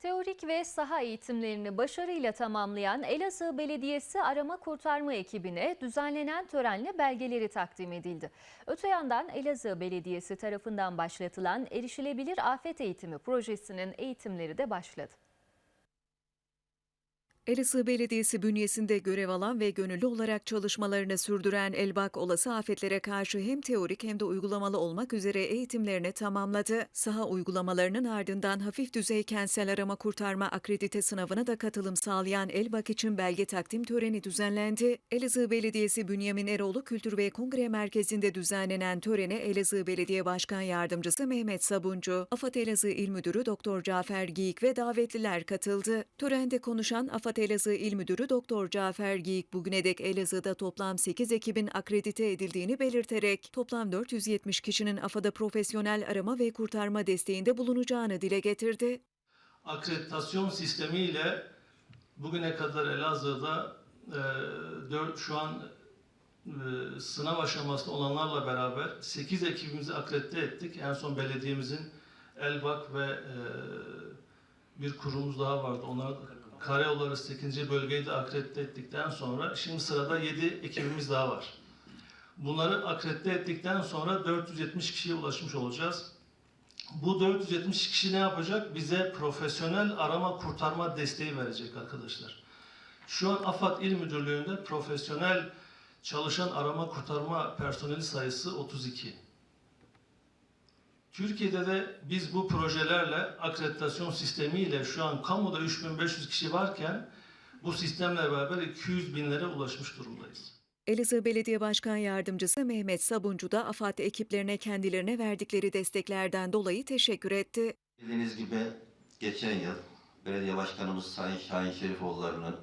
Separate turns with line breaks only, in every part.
Teorik ve saha eğitimlerini başarıyla tamamlayan Elazığ Belediyesi arama kurtarma ekibine düzenlenen törenle belgeleri takdim edildi. Öte yandan Elazığ Belediyesi tarafından başlatılan Erişilebilir Afet Eğitimi projesinin eğitimleri de başladı.
Elazığ Belediyesi bünyesinde görev alan ve gönüllü olarak çalışmalarını sürdüren Elbak olası afetlere karşı hem teorik hem de uygulamalı olmak üzere eğitimlerini tamamladı. Saha uygulamalarının ardından hafif düzey kentsel arama kurtarma akredite sınavına da katılım sağlayan Elbak için belge takdim töreni düzenlendi. Elazığ Belediyesi Bünyamin Eroğlu Kültür ve Kongre Merkezi'nde düzenlenen törene Elazığ Belediye Başkan Yardımcısı Mehmet Sabuncu, AFAD Elazığ İl Müdürü Doktor Cafer Giyik ve davetliler katıldı. Törende konuşan AFAD Elazığ İl Müdürü Doktor Cafer Giyik bugüne dek Elazığ'da toplam 8 ekibin akredite edildiğini belirterek toplam 470 kişinin AFAD'a profesyonel arama ve kurtarma desteğinde bulunacağını dile getirdi.
akreditasyon sistemiyle bugüne kadar Elazığ'da e, dört, şu an e, sınav aşamasında olanlarla beraber 8 ekibimizi akredite ettik. En son belediyemizin Elbak ve e, bir kurumumuz daha vardı. Onlar Karayolları 8. bölgeyi de akredite ettikten sonra şimdi sırada 7 ekibimiz daha var. Bunları akredite ettikten sonra 470 kişiye ulaşmış olacağız. Bu 470 kişi ne yapacak? Bize profesyonel arama kurtarma desteği verecek arkadaşlar. Şu an AFAD İl Müdürlüğü'nde profesyonel çalışan arama kurtarma personeli sayısı 32. Türkiye'de de biz bu projelerle akreditasyon sistemiyle şu an kamuda 3500 kişi varken bu sistemle beraber 200 binlere ulaşmış durumdayız.
Elazığ Belediye Başkan Yardımcısı Mehmet Sabuncu da AFAD ekiplerine kendilerine verdikleri desteklerden dolayı teşekkür etti.
Bildiğiniz gibi geçen yıl belediye başkanımız Sayın Şahin Şerifoğulları'nın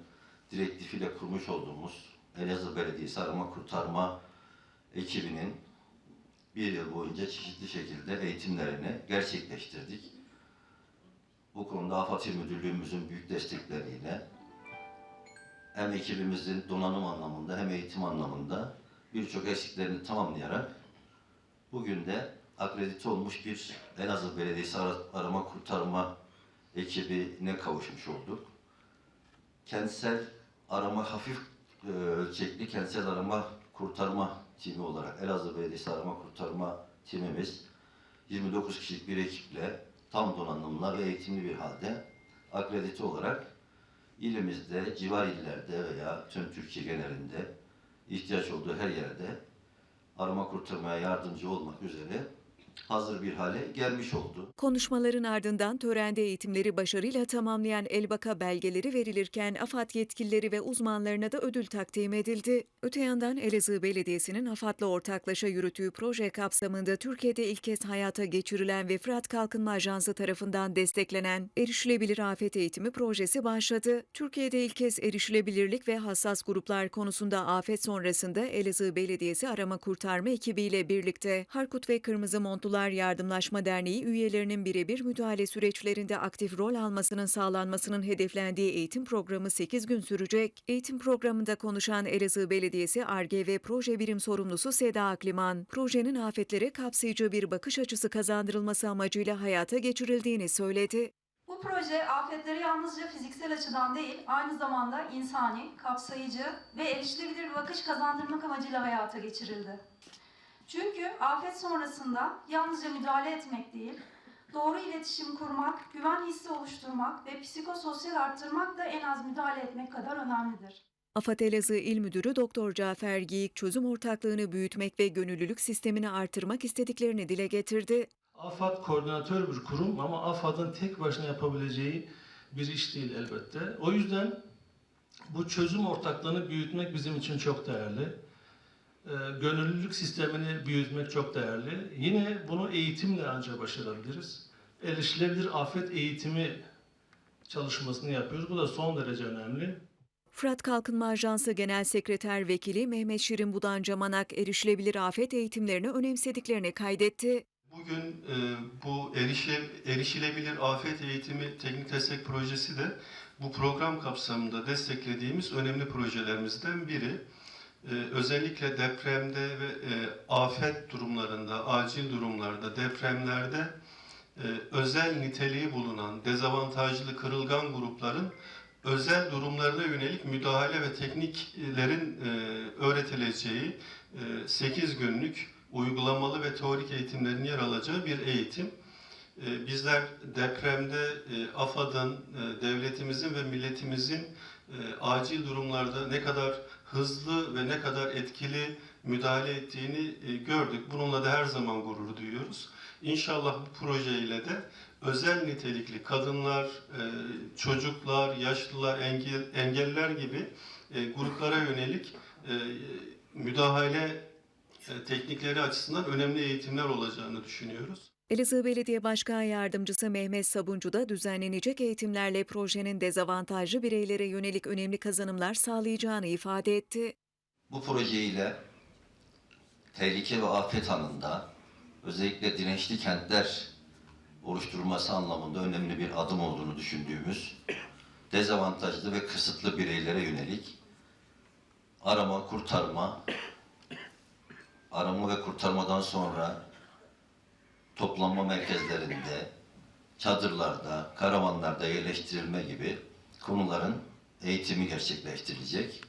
direktifiyle kurmuş olduğumuz Elazığ Belediyesi Arama Kurtarma ekibinin bir yıl boyunca çeşitli şekilde eğitimlerini gerçekleştirdik. Bu konuda AFAD Müdürlüğümüzün büyük destekleriyle hem ekibimizin donanım anlamında hem eğitim anlamında birçok eksiklerini tamamlayarak bugün de akredite olmuş bir Elazığ Belediyesi Ara- Arama Kurtarma ekibine kavuşmuş olduk. Kentsel arama hafif e, ölçekli kentsel arama kurtarma timi olarak Elazığ Belediyesi Arama Kurtarma timimiz 29 kişilik bir ekiple tam donanımla ve eğitimli bir halde akredite olarak ilimizde, civar illerde veya tüm Türkiye genelinde ihtiyaç olduğu her yerde arama kurtarmaya yardımcı olmak üzere hazır bir hale gelmiş oldu.
Konuşmaların ardından törende eğitimleri başarıyla tamamlayan Elbak'a belgeleri verilirken AFAD yetkilileri ve uzmanlarına da ödül takdim edildi. Öte yandan Elazığ Belediyesi'nin AFAD'la ortaklaşa yürüttüğü proje kapsamında Türkiye'de ilk kez hayata geçirilen ve Fırat Kalkınma Ajansı tarafından desteklenen Erişilebilir Afet Eğitimi projesi başladı. Türkiye'de ilk kez erişilebilirlik ve hassas gruplar konusunda afet sonrasında Elazığ Belediyesi arama kurtarma ekibiyle birlikte Harkut ve Kırmızı Montlular Yardımlaşma Derneği üyelerinin birebir müdahale süreçlerinde aktif rol almasının sağlanmasının hedeflendiği eğitim programı 8 gün sürecek. Eğitim programında konuşan Elazığ Belediyesi ARGE ve Proje Birim Sorumlusu Seda Akliman, projenin afetlere kapsayıcı bir bakış açısı kazandırılması amacıyla hayata geçirildiğini söyledi.
Bu proje afetleri yalnızca fiziksel açıdan değil, aynı zamanda insani, kapsayıcı ve erişilebilir bir bakış kazandırmak amacıyla hayata geçirildi. Çünkü afet sonrasında yalnızca müdahale etmek değil, doğru iletişim kurmak, güven hissi oluşturmak ve psikososyal arttırmak da en az müdahale etmek kadar önemlidir.
AFAD Elazığ İl Müdürü Doktor Cafer Giyik çözüm ortaklığını büyütmek ve gönüllülük sistemini artırmak istediklerini dile getirdi.
AFAD koordinatör bir kurum ama AFAD'ın tek başına yapabileceği bir iş değil elbette. O yüzden bu çözüm ortaklığını büyütmek bizim için çok değerli. Ee, gönüllülük sistemini büyütmek çok değerli. Yine bunu eğitimle ancak başarabiliriz. Erişilebilir afet eğitimi çalışmasını yapıyoruz. Bu da son derece önemli.
Fırat Kalkınma Ajansı Genel Sekreter Vekili Mehmet Şirin Budan Camanak erişilebilir afet eğitimlerini önemsediklerini kaydetti.
Bugün e, bu erişile, erişilebilir afet eğitimi teknik destek projesi de bu program kapsamında desteklediğimiz önemli projelerimizden biri. E, özellikle depremde ve e, afet durumlarında, acil durumlarda, depremlerde e, özel niteliği bulunan dezavantajlı kırılgan grupların özel durumlarına yönelik müdahale ve tekniklerin e, öğretileceği 8 günlük uygulamalı ve teorik eğitimlerin yer alacağı bir eğitim. Bizler depremde AFAD'ın, devletimizin ve milletimizin e, acil durumlarda ne kadar hızlı ve ne kadar etkili müdahale ettiğini e, gördük. Bununla da her zaman gurur duyuyoruz. İnşallah bu projeyle de özel nitelikli kadınlar, e, çocuklar, yaşlılar, engel, engelliler gibi e, gruplara yönelik e, müdahale e, teknikleri açısından önemli eğitimler olacağını düşünüyoruz.
Elazığ Belediye Başkan Yardımcısı Mehmet Sabuncu da düzenlenecek eğitimlerle projenin dezavantajlı bireylere yönelik önemli kazanımlar sağlayacağını ifade etti.
Bu projeyle tehlike ve afet anında özellikle dirençli kentler oluşturulması anlamında önemli bir adım olduğunu düşündüğümüz dezavantajlı ve kısıtlı bireylere yönelik arama, kurtarma, arama ve kurtarmadan sonra toplanma merkezlerinde, çadırlarda, karavanlarda yerleştirilme gibi konuların eğitimi gerçekleştirilecek.